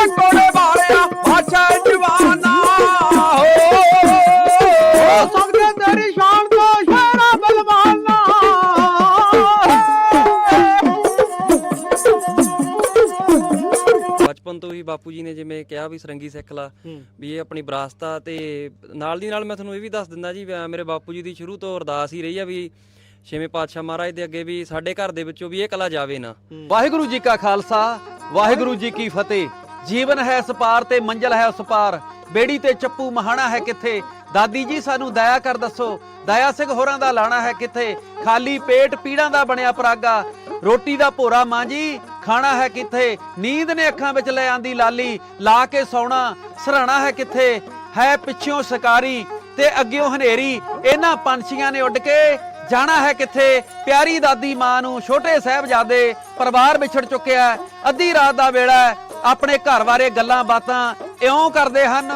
ਵੇ ਕੋੜੇ ਵਾਲਿਆ ਬਾਛਾ ਜਵਾਨਾ। ਹੋ ਸਦਕੇ ਤੇਰੀ ਸ਼ਾਨ ਤੋਂ ਸ਼ੇਰਾ ਬਲਵਾਨਾ। ਬਚਪਨ ਤੋਂ ਹੀ ਬਾਪੂ ਜੀ ਨੇ ਜਿਵੇਂ ਕਿਹਾ ਵੀ ਸਰੰਗੀ ਸਿੱਖ ਲਾ ਵੀ ਇਹ ਆਪਣੀ ਵਿਰਾਸਤ ਆ ਤੇ ਨਾਲ ਦੀ ਨਾਲ ਮੈਂ ਤੁਹਾਨੂੰ ਇਹ ਵੀ ਦੱਸ ਦਿੰਦਾ ਜੀ ਅਹ ਮੇਰੇ ਬਾਪੂ ਜੀ ਦੀ ਸ਼ੁਰੂ ਤੋਂ ਅਰਦਾਸ ਹੀ ਰਹੀ ਆ ਵੀ ਛੇਵੇਂ ਪਾਤਸ਼ਾਹ ਮਹਾਰਾਜ ਦੇ ਅੱਗੇ ਵੀ ਸਾਡੇ ਘਰ ਦੇ ਵਿੱਚੋਂ ਵੀ ਇਹ ਕਲਾ ਜਾਵੇ ਨਾ। ਵਾਹਿਗੁਰੂ ਜੀ ਕਾ ਖਾਲਸਾ ਵਾਹਿਗੁਰੂ ਜੀ ਕੀ ਫਤਿਹ। ਜੀਵਨ ਹੈ ਇਸ ਪਾਰ ਤੇ ਮੰਜ਼ਲ ਹੈ ਉਸ ਪਾਰ ਬੇੜੀ ਤੇ ਚੱਪੂ ਮਹਾਣਾ ਹੈ ਕਿੱਥੇ? ਦਾਦੀ ਜੀ, ਸਾਨੂੰ ਦਇਆ ਕਰ ਦੱਸੋ। ਦਇਆ ਸਿੰਘ ਹੋਰਾਂ ਦਾ ਲਾਣਾ ਹੈ ਕਿੱਥੇ? ਖਾਲੀ ਪੇਟ ਪੀੜਾਂ ਦਾ ਬਣਿਆ ਪਰਾਗਾ। ਰੋਟੀ ਦਾ ਭੋਰਾ ਮਾਂ ਜੀ, ਖਾਣਾ ਹੈ ਕਿੱਥੇ? ਨੀਂਦ ਨੇ ਅੱਖਾਂ ਵਿੱਚ ਲੈ ਆਂਦੀ ਲਾਲੀ, ਲਾ ਕੇ ਸੌਣਾ, ਸਰਾਣਾ ਹੈ ਕਿੱਥੇ? ਹੈ ਪਿੱਛੋਂ ਸ਼ਿਕਾਰੀ ਤੇ ਅੱਗਿਓਂ ਹਨੇਰੀ। ਇਹਨਾਂ ਪੰਛੀਆਂ ਨੇ ਉੱਡ ਕੇ ਜਾਣਾ ਹੈ ਕਿੱਥੇ? ਪਿਆਰੀ ਦਾਦੀ ਮਾਂ ਨੂੰ ਛੋਟੇ ਸਾਹਿਬਜ਼ਾਦੇ ਪਰਿਵਾਰ ਵਿਛੜ ਚੁੱਕਿਆ ਅੱਧੀ ਰਾਤ ਦਾ ਵੇਲਾ ਆਪਣੇ ਘਰ ਬਾਰੇ ਗੱਲਾਂ ਬਾਤਾਂ ਇਉਂ ਕਰਦੇ ਹਨ।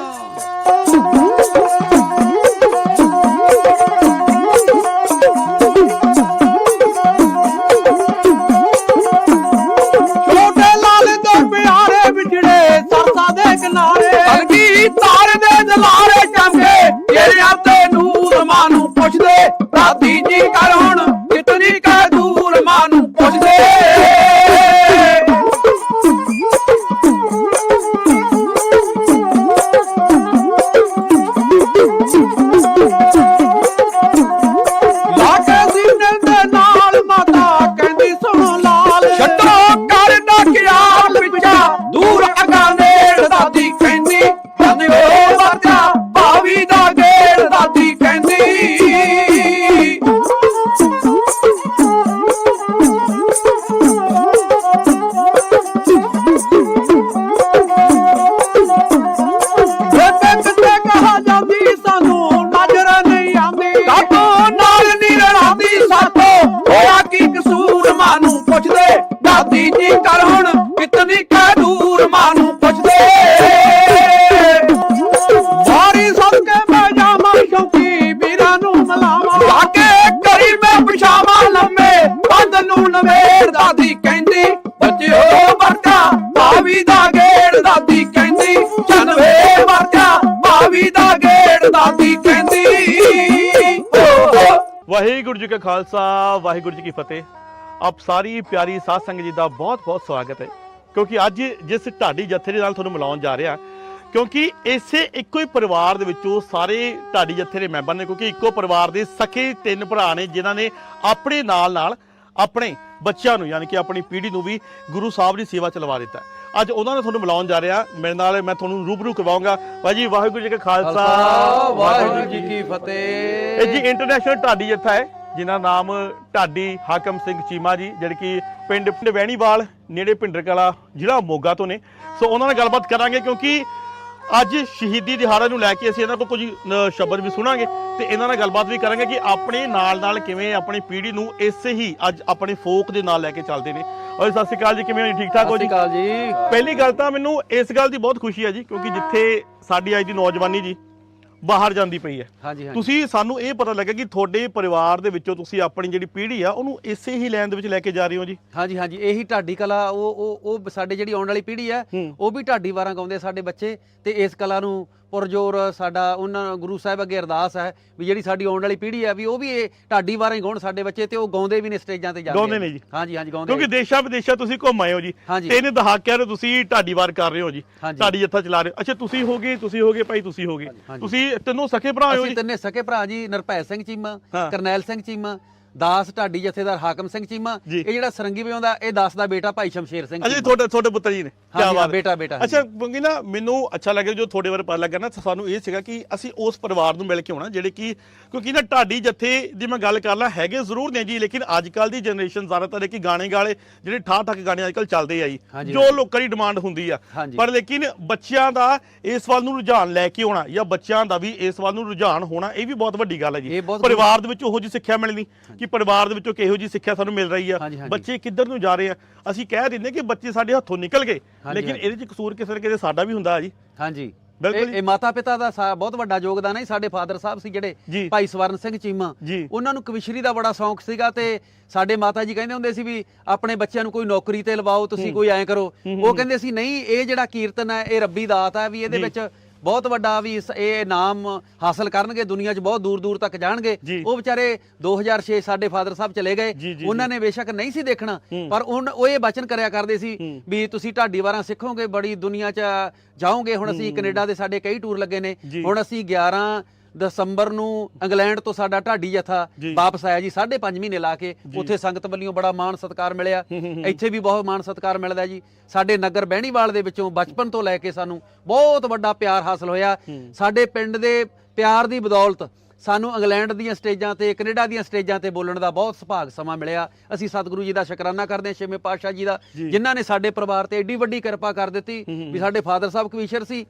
ਗੇੜ ਕਹਿੰਦੀ, ਵਾਹਿਗੁਰੂ ਜੀ ਕਾ ਖਾਲਸਾ, ਵਾਹਿਗੁਰੂ ਜੀ ਕੀ ਫਤਿਹ। ਆਪ ਸਾਰੀ ਪਿਆਰੀ ਸਾਧ ਸੰਗਤ ਜੀ ਦਾ ਬਹੁਤ-ਬਹੁਤ ਸਵਾਗਤ ਹੈ। ਕਿਉਂਕਿ ਅੱਜ ਜਿਸ ਢਾਡੀ ਜੱਥੇ ਦੇ ਨਾਲ ਤੁਹਾਨੂੰ ਮਿਲਾਉਣ ਜਾ ਰਿਹਾ, ਕਿਉਂਕਿ ਇਸੇ ਇੱਕੋ ਹੀ ਪਰਿਵਾਰ ਦੇ ਵਿੱਚੋਂ ਸਾਰੇ ਢਾਡੀ ਜੱਥੇ ਦੇ ਮੈਂਬਰ ਨੇ, ਕਿਉਂਕਿ ਇੱਕੋ ਪਰਿਵਾਰ ਦੇ ਸਕੇ ਤਿੰਨ ਭਰਾ ਨੇ, ਜਿਨ੍ਹਾਂ ਨੇ ਆਪਣੇ ਨਾਲ-ਨਾਲ ਆਪਣੇ ਬੱਚਿਆਂ ਨੂੰ ਯਾਨੀ ਕਿ ਆਪਣੀ ਪੀੜ੍ਹੀ ਨੂੰ ਵੀ ਗੁਰੂ ਸਾਹਿਬ ਦੀ ਸੇਵਾ ਚਲਵਾ ਦਿੱਤਾ। ਅੱਜ ਉਹਨਾਂ ਨੇ ਤੁਹਾਨੂੰ ਮਿਲਾਉਣ ਜਾ ਰਿਹਾ। ਮੇਰੇ ਨਾਲ ਮੈਂ ਤੁਹਾਨੂੰ ਰੂਬਰੂ ਕਰਵਾਉਂਗਾ। ਭਾਜੀ ਵਾਹਿਗੁਰੂ ਜੀ ਕਾ ਖਾਲਸਾ। ਵਾਹਿਗੁਰੂ ਜੀ ਕੀ ਫਤਿਹ। ਇਹ ਜੀ ਇੰਟਰਨੈਸ਼ਨਲ ਢਾਡੀ ਜੱਥਾ ਹੈ ਜਿਨ੍ਹਾਂ ਨਾਮ ਢਾਡੀ ਹਾਕਮ ਸਿੰਘ ਚੀਮਾ ਜੀ ਜਿਹੜੇ ਕਿ ਪਿੰਡ ਪਿੰਡ ਵੈਣੀਵਾਲ ਨੇੜੇ ਭਿੰਡਰ ਕਲਾ ਜ਼ਿਲ੍ਹਾ ਮੋਗਾ ਤੋਂ ਨੇ। ਸੋ ਉਹਨਾਂ ਨਾਲ ਗੱਲਬਾਤ ਕਰਾਂਗੇ ਕਿਉਂਕਿ ਅੱਜ ਸ਼ਹੀਦੀ ਦਿਹਾੜਾ ਨੂੰ ਲੈ ਕੇ ਅਸੀਂ ਇਹਨਾਂ ਕੋਲ ਕੁਝ ਅ, ਸ਼ਬਦ ਵੀ ਸੁਣਾਂਗੇ ਤੇ ਇਹਨਾਂ ਨਾਲ ਗੱਲਬਾਤ ਵੀ ਕਰਾਂਗੇ ਕਿ ਆਪਣੇ ਨਾਲ ਨਾਲ ਕਿਵੇਂ ਆਪਣੀ ਪੀੜ੍ਹੀ ਨੂੰ ਇਸੇ ਹੀ ਅੱਜ ਆਪਣੇ ਫੋਕ ਦੇ ਨਾਲ ਲੈ ਕੇ ਚੱਲਦੇ ਨੇ। ਔਰ ਸਤਿ ਸ਼੍ਰੀ ਅਕਾਲ ਜੀ ਕਿਵੇਂ ਹੋ? ਜੀ ਠੀਕ ਠਾਕ ਹੋ ਸਤਿ ਜੀ? ਸ਼੍ਰੀ ਅਕਾਲ ਜੀ। ਪਹਿਲੀ ਗੱਲ ਤਾਂ ਮੈਨੂੰ ਇਸ ਗੱਲ ਦੀ ਬਹੁਤ ਖੁਸ਼ੀ ਹੈ ਜੀ ਕਿਉਂਕਿ ਜਿੱਥੇ ਸਾਡੀ ਅੱਜ ਦੀ ਨੌਜਵਾਨੀ ਜੀ ਬਾਹਰ ਜਾਂਦੀ ਪਈ ਹੈ। ਹਾਂਜੀ ਹਾਂਜੀ। ਤੁਸੀਂ ਸਾਨੂੰ ਇਹ ਪਤਾ ਲੱਗਾ ਕਿ ਤੁਹਾਡੇ ਪਰਿਵਾਰ ਦੇ ਵਿੱਚੋਂ ਤੁਸੀਂ ਆਪਣੀ ਜਿਹੜੀ ਪੀੜ੍ਹੀ ਆ ਉਹਨੂੰ ਇਸੇ ਹੀ ਲਾਈਨ ਦੇ ਵਿੱਚ ਲੈ ਕੇ ਜਾ ਰਹੇ ਹੋ ਜੀ? ਹਾਂਜੀ ਹਾਂਜੀ ਇਹੀ ਢਾਡੀ ਕਲਾ ਉਹ ਉਹ ਉਹ ਸਾਡੇ ਜਿਹੜੀ ਆਉਣ ਵਾਲੀ ਪੀੜ੍ਹੀ ਹੈ। ਉਹ ਵੀ ਢਾਡੀ ਵਾਰਾਂ ਗਾਉਂਦੇ ਸਾਡੇ ਬੱਚੇ ਤੇ ਇਸ ਕਲਾ ਨੂੰ ਪੁਰਜੋਰ ਸਾਡਾ ਉਹਨਾਂ ਗੁਰੂ ਸਾਹਿਬ ਅੱਗੇ ਅਰਦਾਸ ਹੈ ਵੀ ਜਿਹੜੀ ਸਾਡੀ ਆਉਣ ਵਾਲੀ ਪੀੜ੍ਹੀ ਹੈ ਵੀ ਉਹ ਵੀ ਇਹ ਢਾਡੀ ਵਾਰਾਂ ਹੀ ਗਾਉਣ ਸਾਡੇ ਬੱਚੇ ਤੇ ਉਹ ਗਾਉਂਦੇ ਵੀ ਨੇ ਸਟੇਜਾਂ ਤੇ ਗਾਉਂਦੇ ਆ। ਨੇ ਜੀ। ਹਾਂਜੀ ਹਾਂਜੀ ਗਾਉਂਦੇ ਕਿਉਂਕਿ ਦੇਸ਼ਾਂ ਵਿਦੇਸ਼ਾਂ ਤੁਸੀਂ ਘੁੰਮ ਆਏ ਹੋ ਜੀ। ਤਿੰਨ ਦਹਾਕਿਆਂ ਨੂੰ ਤੁਸੀਂ ਢਾਡੀ ਵਾਰ ਕਰ ਰਹੇ ਹੋ ਜੀ। ਢਾਡੀ ਜੱਥਾ ਚਲਾ ਰਹੇ ਹੋ ਅੱਛਾ ਤੁਸੀਂ ਹੋਗੇ ਤੁਸੀਂ ਹੋਗੇ ਭਾਈ ਤੁਸੀਂ ਹੋਗੇ। ਤੁਸੀਂ ਤਿੰਨੋਂ ਸਕੇ ਭਰਾ ਹੋ ਅਸੀਂ ਜੀ ਤਿੰਨੇ ਸਕੇ ਭਰਾ ਜੀ ਨਰਭੈ ਸਿੰਘ ਚੀਮਾ। ਕਰਨੈਲ ਸਿੰਘ ਚੀਮਾ ਦਾਸ ਢਾਡੀ ਜਥੇਦਾਰ ਹਾਕਮ ਸਿੰਘ ਚੀਮਾ। ਇਹ ਜਿਹੜਾ ਸਰੰਗੀ ਵਜਾਉਂਦਾ ਇਹ ਦਾਸ ਦਾ ਬੇਟਾ ਭਾਈ ਸ਼ਮਸ਼ੇਰ ਸਿੰਘ ਅੱਛਾ ਜੀ ਚੀਮਾ। ਤੁਹਾਡੇ ਤੁਹਾਡੇ ਪੁੱਤਰ ਜੀ ਨੇ ਹਾਂ, ਬਾਤ। ਬੇਟਾ, ਬੇਟਾ, ਅੱਛਾ ਕਿਉਂਕਿ ਨਾ ਮੈਨੂੰ ਅੱਛਾ ਲੱਗਿਆ ਜੋ ਤੁਹਾਡੇ ਬਾਰੇ ਪਤਾ ਲੱਗਾ ਨਾ ਸਾਨੂੰ ਇਹ ਸੀਗਾ ਕਿ ਅਸੀਂ ਉਸ ਪਰਿਵਾਰ ਨੂੰ ਮਿਲ ਕੇ ਆਉਣਾ ਜਿਹੜੇ ਕਿ ਕਿਉਂਕਿ ਨਾ ਢਾਡੀ ਜੱਥੇ ਦੀ ਮੈਂ ਗੱਲ ਕਰ ਲਾਂ ਹੈਗੇ ਜ਼ਰੂਰ ਨੇ ਜੀ ਲੇਕਿਨ ਅੱਜ ਕੱਲ ਦੀ ਜਨਰੇਸ਼ਨ ਜ਼ਿਆਦਾਤਰ ਹੈ ਕਿ ਗਾਣੇ ਗਾਲੇ ਜਿਹੜੇ ਠਾਹ ਠੱਕ ਗਾਣੇ ਅੱਜ ਕੱਲ ਚੱਲਦੇ ਆ ਜੀ ਜੋ। ਲੋਕਾਂ ਦੀ ਡਿਮਾਂਡ ਹੁੰਦੀ ਆ। ਪਰ ਲੇਕਿਨ ਬੱਚਿਆਂ ਦਾ ਇਸ ਵੱਲ ਨੂੰ ਰੁਝਾਨ ਲੈ ਕੇ ਆਉਣਾ ਜਾਂ ਬੱਚਿਆਂ ਦਾ ਵੀ ਇਸ ਵੱਲ ਨੂੰ ਰੁਝਾਨ ਹੋਣਾ ਇਹ ਵੀ ਬਹੁਤ ਵੱਡੀ ਗੱਲ ਹੈ ਜੀ ਇਹ ਪਰਿਵਾਰ ਦੇ ਵਿੱਚੋਂ ਉਹੋ ਜੀ ਸਿੱਖਿਆ ਮਿਲਣੀ ਕਿ ਪਰਿਵਾਰ ਦੇ ਵਿੱਚੋਂ ਕਿਹੋ ਜੀ ਸਿੱਖਿਆ ਸਾਨੂੰ ਮਿਲ ਰਹੀ ਆ। ਬੱਚੇ ਕਿੱਧਰ ਨੂੰ ਜਾ ਰਹੇ ਆ ਅਸੀਂ ਕਹਿ ਦਿੰਦੇ ਕਿ ਬੱਚੇ ਸਾਡੇ ਹੱਥੋਂ ਨਿਕਲ ਗਏ ਲੇਕਿਨ। ਇਹਦੇ ਚ ਕਸੂਰ ਕਿਸੇ ਨਾ ਕਿਸੇ ਸਾਡਾ ਵੀ ਹੁੰਦਾ ਜੀ ਹਾਂਜੀ ਬਿਲਕੁਲ ਇਹ ਮਾਤਾ ਪਿਤਾ ਦਾ ਬਹੁਤ ਵੱਡਾ ਯੋਗਦਾਨ ਹੈ। ਸਾਡੇ ਫਾਦਰ ਸਾਹਿਬ ਸੀ। ਜਿਹੜੇ ਭਾਈ ਸਵਰਨ ਸਿੰਘ ਚੀਮਾ। ਉਹਨਾਂ ਨੂੰ ਕਵਿਸ਼ਰੀ ਦਾ ਬੜਾ ਸ਼ੌਂਕ ਸੀਗਾ ਤੇ ਸਾਡੇ ਮਾਤਾ ਜੀ ਕਹਿੰਦੇ ਹੁੰਦੇ ਸੀ ਵੀ ਆਪਣੇ ਬੱਚਿਆਂ ਨੂੰ ਕੋਈ ਨੌਕਰੀ ਤੇ ਲਵਾਓ ਤੁਸੀਂ ਕੋਈ ਐਂ ਕਰੋ ਉਹ ਕਹਿੰਦੇ ਸੀ ਨਹੀਂ ਇਹ ਜਿਹੜਾ ਕੀਰਤਨ ਹੈ ਇਹ ਰੱਬੀ ਦਾਤ ਹੈ ਵੀ ਇਹਦੇ। ਵਿੱਚ ਬਹੁਤ ਵੱਡਾ ਵੀ ਇਸ- ਇਹ ਨਾਮ ਹਾਸਲ ਕਰਨਗੇ ਦੁਨੀਆ 'ਚ ਬਹੁਤ ਦੂਰ ਦੂਰ ਤੱਕ ਜਾਣਗੇ। ਜੀ। ਉਹ ਵਿਚਾਰੇ 2006 ਸਾਡੇ ਫਾਦਰ ਸਾਹਿਬ ਚਲੇ ਗਏ। ਜੀ, ਉਹਨਾਂ ਨੇ ਬੇਸ਼ੱਕ ਨਹੀਂ ਸੀ ਦੇਖਣਾ ਪਰ ਉਨ- ਉਹ ਇਹ ਬਚਨ ਕਰਿਆ ਕਰਦੇ ਸੀ ਵੀ ਤੁਸੀਂ ਢਾਡੀ ਵਾਰਾਂ ਸਿੱਖੋਗੇ ਬੜੀ ਦੁਨੀਆ 'ਚ ਜਾਓਗੇ। ਹੁਣ ਅਸੀਂ ਕੈਨੇਡਾ ਦੇ ਸਾਡੇ ਕਈ ਟੂਰ ਲੱਗੇ ਨੇ। ਜੀ। ਹੁਣ ਅਸੀਂ 11 ਦਸੰਬਰ ਨੂੰ ਇੰਗਲੈਂਡ ਤੋਂ ਸਾਡਾ ਢਾਡੀ ਜਥਾ। ਵਾਪਸ ਆਇਆ ਜੀ 5.5 ਮਹੀਨੇ ਲਾ ਕੇ ਉੱਥੇ ਸੰਗਤ ਵੱਲੋਂ ਬੜਾ ਮਾਣ ਸਤਿਕਾਰ ਮਿਲਿਆ। ਇੱਥੇ ਵੀ ਬਹੁਤ ਮਾਣ ਸਤਿਕਾਰ ਮਿਲਦਾ ਜੀ। ਸਾਡੇ ਨਗਰ ਬਹਿਣੀਵਾਲ ਦੇ ਵਿੱਚੋਂ ਬਚਪਨ ਤੋਂ ਲੈ ਕੇ ਸਾਨੂੰ ਬਹੁਤ ਵੱਡਾ ਪਿਆਰ ਹਾਸਲ ਹੋਇਆ। ਸਾਡੇ ਪਿੰਡ ਦੇ ਪਿਆਰ ਦੀ ਬਦੌਲਤ ਸਾਨੂੰ ਇੰਗਲੈਂਡ ਦੀਆਂ ਸਟੇਜਾਂ ਤੇ ਕੈਨੇਡਾ ਦੀਆਂ ਸਟੇਜਾਂ ਤੇ ਬੋਲਣ ਦਾ ਬਹੁਤ ਸੁਭਾਗ ਸਮਾਂ ਮਿਲਿਆ। ਅਸੀਂ ਸਤਿਗੁਰੂ ਜੀ ਦਾ ਸ਼ੁਕਰਾਨਾ ਕਰਦੇ ਹਾਂ ਛੇਵੇਂ ਪਾਤਸ਼ਾਹ ਜੀ ਦਾ ਜਿਨ੍ਹਾਂ ਨੇ ਸਾਡੇ ਪਰਿਵਾਰ ਤੇ ਏਡੀ ਵੱਡੀ ਕਿਰਪਾ ਕਰ ਦਿੱਤੀ ਵੀ ਸਾਡੇ ਫਾਦਰ ਸਾਹਿਬ ਕਵੀਸ਼ਰ ਸੀ।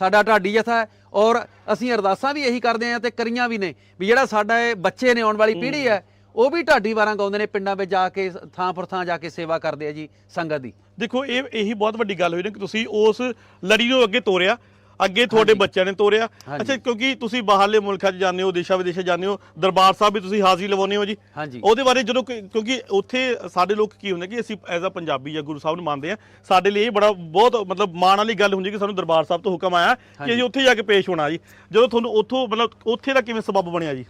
ਸਾਡਾ ਢਾਡੀ ਜਥਾ ਹੈ ਔਰ ਅਸੀਂ ਅਰਦਾਸਾਂ ਵੀ ਇਹੀ ਕਰਦੇ ਹਾਂ ਤੇ ਕਰੀਆਂ ਵੀ ਨੇ ਵੀ ਜਿਹੜਾ ਸਾਡਾ ਇਹ ਬੱਚੇ ਨੇ ਆਉਣ ਵਾਲੀ ਪੀੜ੍ਹੀ ਹੈ, ਉਹ ਵੀ ਢਾਡੀ ਵਾਰਾਂ ਗਾਉਂਦੇ ਨੇ ਪਿੰਡਾਂ ਵਿੱਚ ਜਾ ਕੇ, ਥਾਂ ਪਰ ਥਾਂ ਜਾ ਕੇ ਸੇਵਾ ਕਰਦੇ ਆ ਜੀ ਸੰਗਤ ਦੀ। ਦੇਖੋ, ਇਹ ਇਹੀ ਬਹੁਤ ਵੱਡੀ ਗੱਲ ਹੋਈ ਨਾ ਕਿ ਤੁਸੀਂ ਉਸ ਲੜੀ ਨੂੰ ਅੱਗੇ ਤੋਰਿਆ। ਅੱਗੇ ਤੁਹਾਡੇ ਬੱਚਿਆਂ ਨੇ ਤੋਰਿਆ। ਅੱਛਾ ਕਿਉਂਕਿ ਤੁਸੀਂ ਬਾਹਰਲੇ ਮੁਲਕਾਂ 'ਚ ਜਾਂਦੇ ਹੋ ਦੇਸ਼ਾਂ ਵਿਦੇਸ਼ਾਂ ਜਾਂਦੇ ਹੋ ਦਰਬਾਰ ਸਾਹਿਬ ਵੀ ਤੁਸੀਂ ਹਾਜ਼ਰੀ ਲਵਾਉਂਦੇ ਹੋ ਜੀ। ਉਹਦੇ ਬਾਰੇ ਜਦੋਂ ਕਿਉਂਕਿ ਉੱਥੇ ਸਾਡੇ ਲੋਕ ਕੀ ਹੁੰਦਾ ਕਿ ਅਸੀਂ ਐਜ਼ ਅ ਪੰਜਾਬੀ ਜਾਂ ਗੁਰੂ ਸਾਹਿਬ ਨੂੰ ਮੰਨਦੇ ਆ ਸਾਡੇ ਲਈ ਇਹ ਬੜਾ ਬਹੁਤ ਮਤਲਬ ਮਾਣ ਵਾਲੀ ਗੱਲ ਹੁੰਦੀ ਕਿ ਸਾਨੂੰ ਦਰਬਾਰ ਸਾਹਿਬ ਤੋਂ ਹੁਕਮ ਆਇਆ ਕਿ ਅਸੀਂ ਉੱਥੇ ਜਾ ਕੇ ਪੇਸ਼ ਹੋਣਾ ਜੀ। ਜਦੋਂ ਤੁਹਾਨੂੰ ਉੱਥੋਂ ਮਤਲਬ ਉੱਥੇ ਦਾ ਕਿਵੇਂ ਸਬਬ ਬਣਿਆ ਜੀ?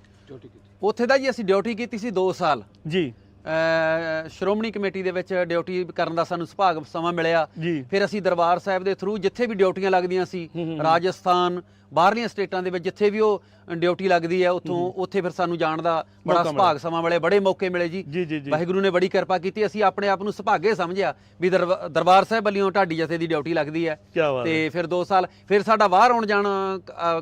ਉੱਥੇ ਦਾ ਜੀ ਅਸੀਂ ਡਿਊਟੀ ਕੀਤੀ ਸੀ 2 ਸਾਲ। ਜੀ। ਸ਼੍ਰੋਮਣੀ ਕਮੇਟੀ ਦੇ ਵਿੱਚ ਡਿਊਟੀ ਕਰਨ ਦਾ ਸਾਨੂੰ ਸੁਭਾਗ ਸਮਾਂ ਮਿਲਿਆ। ਫਿਰ ਅਸੀਂ ਦਰਬਾਰ ਸਾਹਿਬ ਦੇ ਥਰੂ ਜਿੱਥੇ ਵੀ ਡਿਊਟੀਆਂ ਲੱਗਦੀਆਂ ਸੀ ਰਾਜਸਥਾਨ ਬਾਹਰਲੀਆਂ ਸਟੇਟਾਂ ਦੇ ਵਿੱਚ ਜਿੱਥੇ ਵੀ ਉਹ ਡਿਊਟੀ ਲੱਗਦੀ ਹੈ ਉੱਥੋਂ ਉੱਥੇ ਫਿਰ ਸਾਨੂੰ ਜਾਣ ਦਾ ਬੜਾ ਸੁਭਾਗ ਸਮਾਂ ਮਿਲੇ ਬੜੇ ਮੌਕੇ ਮਿਲੇ ਜੀ। ਵਾਹਿਗੁਰੂ ਨੇ ਬੜੀ ਕਿਰਪਾ ਕੀਤੀ ਅਸੀਂ ਆਪਣੇ ਆਪ ਨੂੰ ਸੁਭਾਗੇ ਸਮਝਿਆ ਵੀ ਦਰਬਾ- ਦਰਬਾਰ ਸਾਹਿਬ ਵੱਲੋਂ ਢਾਡੀ ਜਥੇ ਦੀ ਡਿਊਟੀ ਲੱਗਦੀ ਹੈ। ਤੇ ਫਿਰ 2 ਸਾਲ ਫਿਰ ਸਾਡਾ ਬਾਹਰ ਆਉਣ ਜਾਣ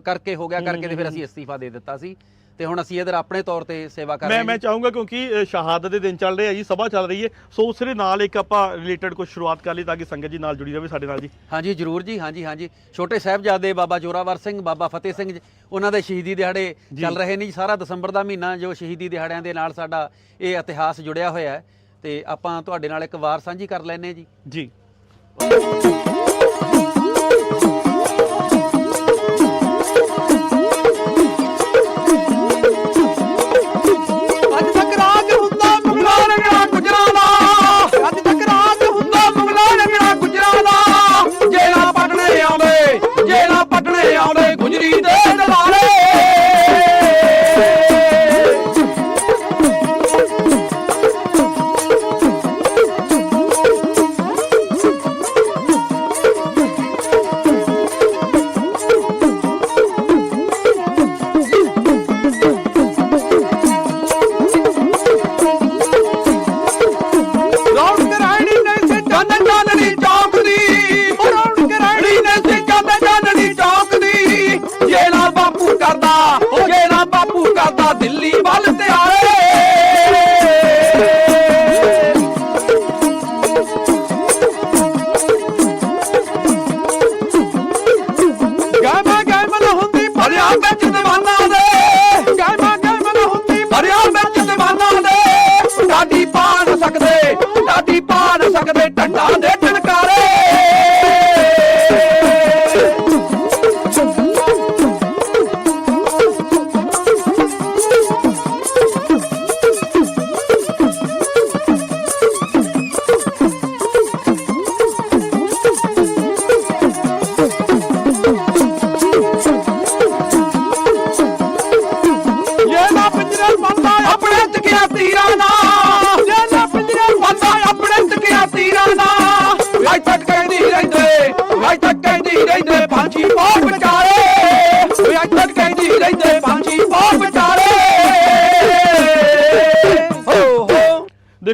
ਕਰਕੇ ਹੋ ਗਿਆ ਕਰਕੇ ਤੇ ਫਿਰ ਅਸੀਂ ਅਸਤੀਫਾ ਦੇ ਦਿੱਤਾ ਸੀ। ਤੇ ਹੁਣ ਅਸੀਂ ਇਧਰ ਆਪਣੇ ਤੌਰ ਤੇ ਸੇਵਾ ਕਰ ਰਹੇ ਮੈਂ ਹਾਂ ਮੈਂ ਜੀ। ਚਾਹੂੰਗਾ ਕਿਉਂਕਿ ਸ਼ਹਾਦਤ ਦੇ ਦਿਨ ਚੱਲ ਰਹੇ ਆ ਜੀ ਸਭਾ ਚੱਲ ਰਹੀ ਹੈ। ਸੋ ਉਸ ਦੇ ਨਾਲ ਇੱਕ ਆਪਾਂ ਰਿਲੇਟਡ ਕੁਝ ਸ਼ੁਰੂਆਤ ਕਰ ਲਈ ਤਾਂ ਕਿ ਸੰਗਤ ਜੀ ਨਾਲ ਜੁੜੀ ਰਹੇ ਸਾਡੇ ਨਾਲ ਜੀ। ਹਾਂਜੀ ਜਰੂਰ ਜੀ ਹਾਂਜੀ ਹਾਂਜੀ। ਛੋਟੇ ਸਾਹਿਬਜ਼ਾਦੇ ਬਾਬਾ ਜੋਰਾਵਰ ਸਿੰਘ ਬਾਬਾ ਫਤਿਹ ਸਿੰਘ ਉਹਨਾਂ ਦੇ ਸ਼ਹੀਦੀ ਦਿਹਾੜੇ ਚੱਲ ਰਹੇ ਨੇ ਜੀ। ਸਾਰਾ ਦਸੰਬਰ ਦਾ ਮਹੀਨਾ ਜੋ ਸ਼ਹੀਦੀ ਦਿਹਾੜਿਆਂ ਦੇ ਨਾਲ ਸਾਡਾ ਇਹ ਇਤਿਹਾਸ ਜੁੜਿਆ ਹੋਇਆ ਹੈ। ਤੇ ਆਪਾਂ ਤੁਹਾਡੇ ਨਾਲ ਇੱਕ ਵਾਰ ਸਾਂਝੀ ਕਰ ਲੈਨੇ ਜੀ। ਜੀ। ਨੇ ਸੇ ਚੰਨ ਚਾਨਣੀ ਚੌਕ ਦੀ ਉਹ ਰੌਣਕ ਨੇ ਸੇ ਚੰਨ ਚਾਨਣੀ ਚੌਕ ਦੀ। ਜੇ ਬਾਪੂ ਕਰਦਾ, ਉਹ ਜੇ ਬਾਪੂ ਕਰਦਾ, ਦਿੱਲੀ ਵੱਲ ਤੇ ਤਿਆਰੇ ਗਾਮਾ ਗਾਮਾ ਹੁੰਦੀ ਭਰਿਆ ਵਿੱਚ ਦੀਵਾਨਾਂ ਦੇ। ਗਾਮਾ ਗਾਮਾ ਹੁੰਦੀ ਭਰਿਆ ਵਿੱਚ ਦੀਵਾਨਾਂ ਦੇ। ਸਾਡੀ ਪਾ ਸਕਦੇ, ਸਾਡੀ ਪਾ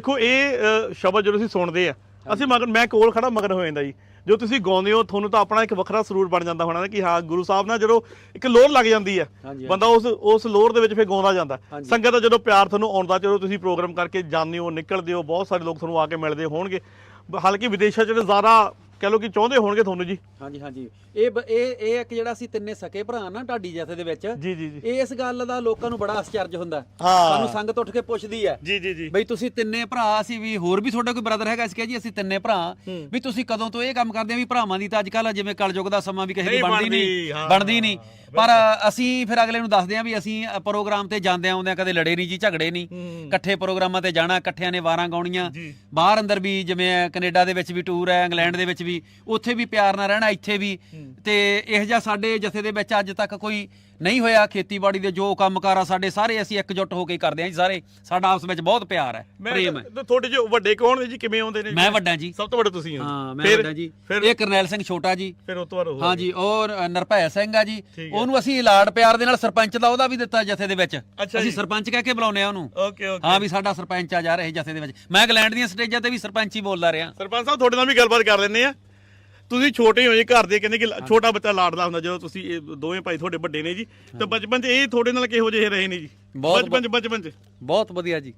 ਦੇਖੋ ਇਹ ਅ, ਸ਼ਬਦ ਜਦੋਂ ਅਸੀਂ ਸੁਣਦੇ ਆ ਅਸੀਂ ਮਗਰ ਮੈਂ ਕੋਲ ਖੜਾ ਮਗਰ ਹੋ ਜਾਂਦਾ ਜੀ। ਜੋ ਤੁਸੀਂ ਗਾਉਂਦੇ ਹੋ ਤੁਹਾਨੂੰ ਤਾਂ ਆਪਣਾ ਇੱਕ ਵੱਖਰਾ ਸਰੂਰ ਬਣ ਜਾਂਦਾ ਹੋਣਾ ਨਾ ਕਿ ਹਾਂ ਗੁਰੂ ਸਾਹਿਬ ਨਾਲ ਜਦੋਂ ਇੱਕ ਲੋਰ ਲੱਗ ਜਾਂਦੀ ਹੈ ਹਾਂਜੀ, ਬੰਦਾ ਉਸ ਉਸ ਲੋਰ ਦੇ ਵਿੱਚ ਫਿਰ ਗਾਉਂਦਾ ਜਾਂਦਾ। ਸੰਗਤ ਦਾ ਜਦੋਂ ਪਿਆਰ ਤੁਹਾਨੂੰ ਆਉਂਦਾ ਜਦੋਂ ਤੁਸੀਂ ਪ੍ਰੋਗਰਾਮ ਕਰਕੇ ਜਾਂਦੇ ਹੋ ਨਿਕਲਦੇ ਹੋ ਬਹੁਤ ਸਾਰੇ ਲੋਕ ਤੁਹਾਨੂੰ ਆ ਕੇ ਮਿਲਦੇ ਹੋਣਗੇ। ਬ- ਹਾਲਾਂਕਿ ਵਿਦੇਸ਼ਾਂ 'ਚ ਤਾਂ ਜ਼ਿਆਦਾ ਕਹ ਲੋ ਕਿ ਚਾਹੁੰਦੇ ਹੋਣਗੇ ਤੁਹਾਨੂੰ ਜੀ। ਹਾਂਜੀ ਹਾਂਜੀ। ਇਹ ਬ- ਇਹ ਇਹ ਇੱਕ ਜਿਹੜਾ ਅਸੀਂ ਤਿੰਨੇ ਸਕੇ ਭਰਾ ਨਾ ਢਾਡੀ ਜਥੇ ਦੇ ਵਿੱਚ ਜੀ ਜੀ ਜੀ। ਇਸ ਗੱਲ ਦਾ ਲੋਕਾਂ ਨੂੰ ਬੜਾ ਅਸਚਰਜ ਹੁੰਦਾ। ਹਾਂ। ਸਾਨੂੰ ਸੰਗਤ ਉੱਠ ਕੇ ਪੁੱਛਦੀ ਹੈ ਜੀ ਜੀ ਜੀ। ਬਈ ਤੁਸੀਂ ਤਿੰਨੇ ਭਰਾ ਅਸੀਂ ਵੀ ਹੋਰ ਵੀ ਤੁਹਾਡਾ ਕੋਈ ਬ੍ਰਦਰ ਹੈਗਾ ਅਸੀਂ ਕਿਹਾ ਜੀ ਅਸੀਂ ਤਿੰਨੇ ਭਰਾ। ਵੀ ਤੁਸੀਂ ਕਦੋਂ ਤੋਂ ਇਹ ਕੰਮ ਕਰਦੇ ਆ ਵੀ ਭਰਾਵਾਂ ਦੀ ਤਾਂ ਅੱਜ ਕੱਲ ਜਿਵੇਂ ਕਲਯੁਗ ਦਾ ਸਮਾਂ ਵੀ ਕਿਸੇ ਦੀ ਨਹੀਂ ਬਣਦੀ ਬਣਦੀ, ਨਹੀਂ ਹਾਂ, ਬਣਦੀ ਨਹੀਂ। ਪਰ ਅਸੀਂ ਫਿਰ ਅਗਲੇ ਨੂੰ ਦੱਸਦੇ ਆ ਵੀ ਅਸੀਂ ਅ, ਪ੍ਰੋਗਰਾਮ ਤੇ ਜਾਂਦੇ ਆਉਂਦੇ ਆ ਕਦੇ ਲੜੇ ਨਹੀਂ ਜੀ ਝਗੜੇ ਨਹੀਂ। ਇਕੱਠੇ ਪ੍ਰੋਗਰਾਮਾਂ ਤੇ ਜਾਣਾ ਇਕੱਠਿਆਂ ਨੇ ਵਾਰਾਂ ਗਾਉਣੀਆਂ। ਬਾਹਰ ਅੰਦਰ ਵੀ ਜਿਵੇਂ ਕੈਨੇਡਾ ਦੇ ਵਿੱਚ ਵੀ ਟੂਰ ਹੈ ਇੰਗਲੈਂਡ ਦੇ ਵਿੱਚ ਵੀ ਉੱਥੇ ਵੀ ਪਿਆਰ ਨਾਲ ਰਹਿਣਾ ਇੱਥੇ ਵੀ। ਤੇ ਇਹ ਜਿਹਾ ਸਾਡੇ ਜਥੇ ਦੇ ਵਿੱਚ ਅੱਜ ਤੱਕ ਕੋਈ ਨਹੀਂ ਹੋਇਆ ਖੇਤੀਬਾੜੀ ਦੇ ਜੋ ਕੰਮਕਾਰ ਆ ਸਾਡੇ ਸਾਰੇ ਅਸੀਂ ਇਕਜੁੱਟ ਹੋ ਕੇ ਕਰਦੇ ਹਾਂ ਜੀ ਸਾਰੇ। ਸਾਡਾ ਆਪਸ ਵਿੱਚ ਬਹੁਤ ਪਿਆਰ ਹੈ ਪ੍ਰੇਮ ਹੈ। ਤੁਹਾਡੇ ਜੋ ਵੱਡੇ ਕੌਣ ਨੇ ਜੀ ਕਿਵੇਂ ਆਉਂਦੇ ਨੇ? ਮੈਂ ਵੱਡਾ ਜੀ। ਸਭ ਤੋਂ ਵੱਡੇ ਤੁਸੀਂ ਹੋ ਹਾਂ ਮੈਂ ਵੱਡਾ ਜੀ। ਇਹ ਕਰਨੈਲ ਸਿੰਘ ਛੋਟਾ ਜੀ। ਫਿਰ ਉਹ ਤੋਂ ਬਾਅਦ ਹਾਂ ਜੀ ਔਰ ਨਿਰਭੈ ਸਿੰਘ ਆ ਜੀ। ਉਹਨੂੰ ਅਸੀਂ ਲਾਡ ਪਿਆਰ ਦੇ ਨਾਲ ਸਰਪੰਚ ਦਾ ਉਹਦਾ ਵੀ ਦਿੱਤਾ ਜਥੇ ਦੇ ਵਿੱਚ। ਅਸੀਂ। ਸਰਪੰਚ ਕਹਿ ਕੇ ਬੁਲਾਉਂਦੇ ਆ ਉਹਨੂੰ। Okay okay. ਹਾਂ ਵੀ ਸਾਡਾ ਸਰਪੰਚ ਆ ਜਾ ਰਹੇ ਜਥੇ ਦੇ ਵਿੱਚ। ਮੈਂ ਇੰਗਲੈਂਡ ਦੀਆਂ ਸਟੇਜਾਂ ਤੇ ਵੀ ਸਰਪੰਚ ਹੀ ਬੋਲਦਾ ਰਿਹਾ। ਸਰਪੰਚ ਸਾਹਿਬ ਤੁਹਾਡੇ ਨਾਲ ਵੀ ਗੱਲਬਾਤ ਕਰ ਲੈਂਦੇ ਆ। ਤੁਸੀਂ ਛੋਟੇ ਹੋ ਜੀ ਘਰ ਦੇ ਕਹਿੰਦੇ ਕਿ ਛੋਟਾ ਬੱਚਾ ਲਾਡਲਾ ਹੁੰਦਾ ਜਦੋਂ ਤੁਸੀਂ ਇਹ ਦੋਵੇਂ ਭਾਈ ਤੁਹਾਡੇ ਵੱਡੇ ਨੇ ਜੀ ਤੇ ਬਚਪਨ 'ਚ ਇਹ ਤੁਹਾਡੇ ਨਾਲ ਕਿਹੋ ਜਿਹੇ ਰਹੇ ਨੇ ਜੀ? ਬਹੁਤ- ਬਚਪਨ 'ਚ ਬਚਪਨ 'ਚ। ਬਹੁਤ ਵਧੀਆ ਜੀ।